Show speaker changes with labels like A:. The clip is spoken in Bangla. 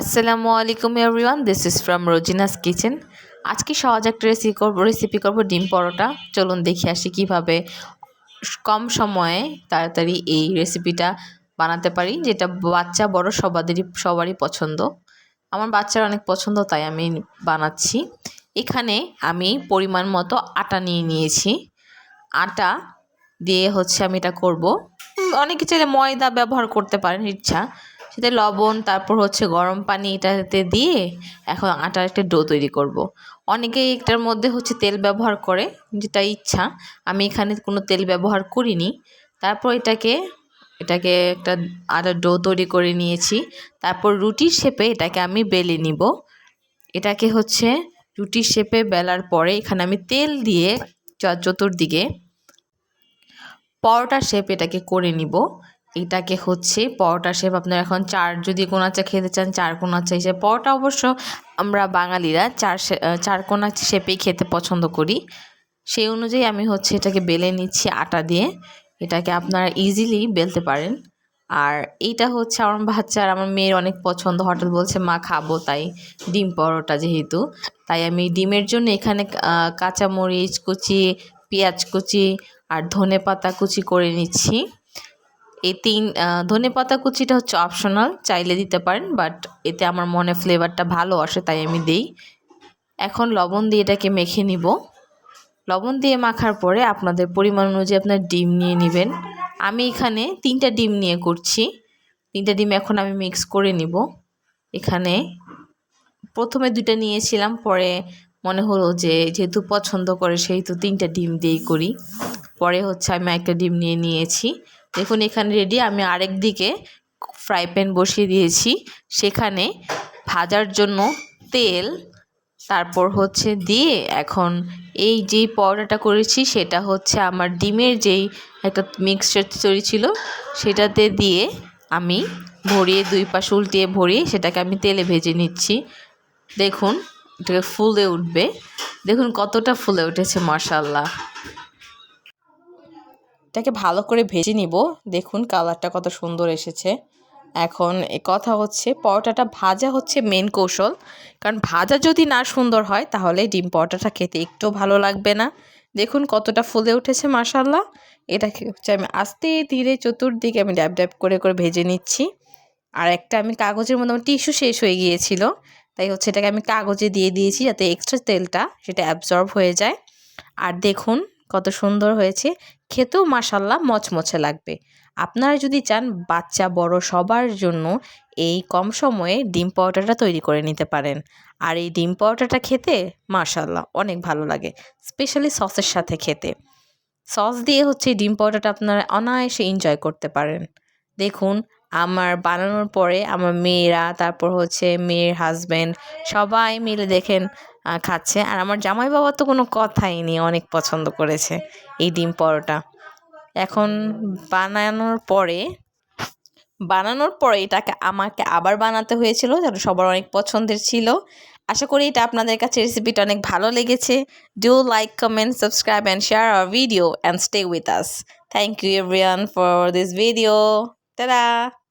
A: আসসালামু আলাইকুম everyone this is from Rozina's kitchen আজকে সহজ একটা রেসিপি করব রেসিপি করব ডিম পরোটা। চলুন দেখে আসি কীভাবে কম সময়ে তাড়াতাড়ি এই রেসিপিটা বানাতে পারি, যেটা বাচ্চা বড় সবাদেরই সবারই পছন্দ। আমার বাচ্চার অনেক পছন্দ, তাই আমি বানাচ্ছি। এখানে আমি পরিমাণ মতো আটা নিয়ে নিয়েছি। আটা দিয়ে হচ্ছে আমি এটা করব। অনেকে চাইলে ময়দা ব্যবহার করতে পারেন, ইচ্ছা। সেটা লবণ, তারপর হচ্ছে গরম পানি এটাতে দিয়ে এখন আটার একটা ডো তৈরি করব। অনেকেই এটার মধ্যে হচ্ছে তেল ব্যবহার করে, যেটা ইচ্ছা। আমি এখানে কোনো তেল ব্যবহার করিনি। তারপর এটাকে এটাকে একটা আটার ডো তৈরি করে নিয়েছি। তারপর রুটির শেপে এটাকে আমি বেলে নিব। এটাকে হচ্ছে রুটির শেপে বেলার পরে এখানে আমি তেল দিয়ে চতুর্দিকে পরোটা শেপ এটাকে করে নিব। এটাকে হচ্ছে পরোটা শেপ আপনার এখন চার যদি কোনাচা খেতে চান, চার কোনাচা হিসেবে পরোটা অবশ্য আমরা বাঙালিরা চার চার কোনা শেপেই খেতে পছন্দ করি। সেই অনুযায়ী আমি হচ্ছে এটাকে বেলে নিচ্ছি আটা দিয়ে। এটাকে আপনারা ইজিলি বেলতে পারেন। আর এইটা হচ্ছে আমার বাচ্চার আমার মেয়ের অনেক পছন্দ। হঠাৎ বলছে, মা, খাব। তাই ডিম পরোটা যেহেতু, তাই আমি ডিমের জন্য এখানে কাঁচামরিচ কুচি, পেঁয়াজ কুচি আর ধনে পাতা কুচি করে নিচ্ছি। এই তিন ধনে পাতা কুচিটা হচ্ছে অপশনাল চাইলে দিতে পারেন বাট এতে আমার মনে ফ্লেভারটা ভালো আসে, তাই আমি দিই। এখন লবণ দিয়ে এটাকে মেখে নিব। লবণ দিয়ে মাখার পরে আপনাদের পরিমাণ অনুযায়ী আপনার ডিম নিয়ে নেবেন। আমি এখানে তিনটা ডিম নিয়ে করছি। তিনটা ডিম এখন আমি মিক্স করে নিব। এখানে প্রথমে দুইটা নিয়েছিলাম, পরে মনে হলো যে যেহেতু পছন্দ করে, সেহেতু তিনটা ডিম দিয়েই করি। পরে হচ্ছে আমি একটা ডিম নিয়ে নিয়েছি। দেখুন, এখানে রেডি আমি আরেক দিকে ফ্রাই প্যান বসিয়ে দিয়েছি। সেখানে ভাজার জন্য তেল, তারপর হচ্ছে দিয়ে এখন এই যেই পরোটাটা করেছি, সেটা হচ্ছে আমার ডিমের যেই একটা মিক্সচার তৈরি ছিল, সেটাতে দিয়ে আমি ভরিয়ে দুই পাশে উল্টিয়ে ভরিয়ে সেটাকে আমি তেলে ভেজে নিচ্ছি। দেখুন, এটাকে ফুলে উঠবে। দেখুন, কতটা ফুলে উঠেছে মশাল্লা এটাকে ভালো করে ভেজে নিব। দেখুন কালারটা কত সুন্দর এসেছে। এখন কথা হচ্ছে পরোটাটা ভাজা হচ্ছে মেন কৌশল। কারণ ভাজা যদি না সুন্দর হয়, তাহলে ডিম পরোটাটা খেতে একটু ভালো লাগবে না। দেখুন কতটা ফুলে উঠেছে মাসাল্লাহ এটাকে হচ্ছে আমি আস্তে ধীরে চতুর্দিকে আমি ড্যাব ড্যাব করে করে ভেজে নিচ্ছি। আর একটা আমি কাগজের মধ্যে, আমার টিস্যু শেষ হয়ে গিয়েছিল। তাই হচ্ছে এটাকে আমি কাগজে দিয়ে দিয়েছি যাতে এক্সট্রা তেলটা সেটা অ্যাবজর্ব হয়ে যায়। আর দেখুন কত সুন্দর হয়েছে। খেতেও মাসাল্লাহ মচমচে লাগবে। আপনারা যদি চান বাচ্চা বড় সবার জন্য এই কম সময়ে ডিম পাউডারটা তৈরি করে নিতে পারেন। আর এই ডিম পাউডারটা খেতে মাশাল্লাহ অনেক ভালো লাগে, স্পেশালি সসের সাথে খেতে। সস দিয়ে হচ্ছে ডিম পাউডারটা আপনারা অনায়াসে এনজয় করতে পারেন। দেখুন আমার বানানোর পরে আমার মেয়েরা, তারপর হচ্ছে মেয়ের হাজব্যান্ড সবাই মিলে দেখেন খাচ্ছে। আর আমার জামাই বাবা তো কোনো কথাই নেই, অনেক পছন্দ করেছে এই ডিম পরোটা। এখন বানানোর পরে বানানোর পরে এটাকে আমাকে আবার বানাতে হয়েছিল যেন সবার অনেক পছন্দের ছিল। আশা করি এটা আপনাদের কাছে রেসিপিটা অনেক ভালো লেগেছে। Do like comment subscribe and share our video and stay with us thank you everyone for this video Ta-da!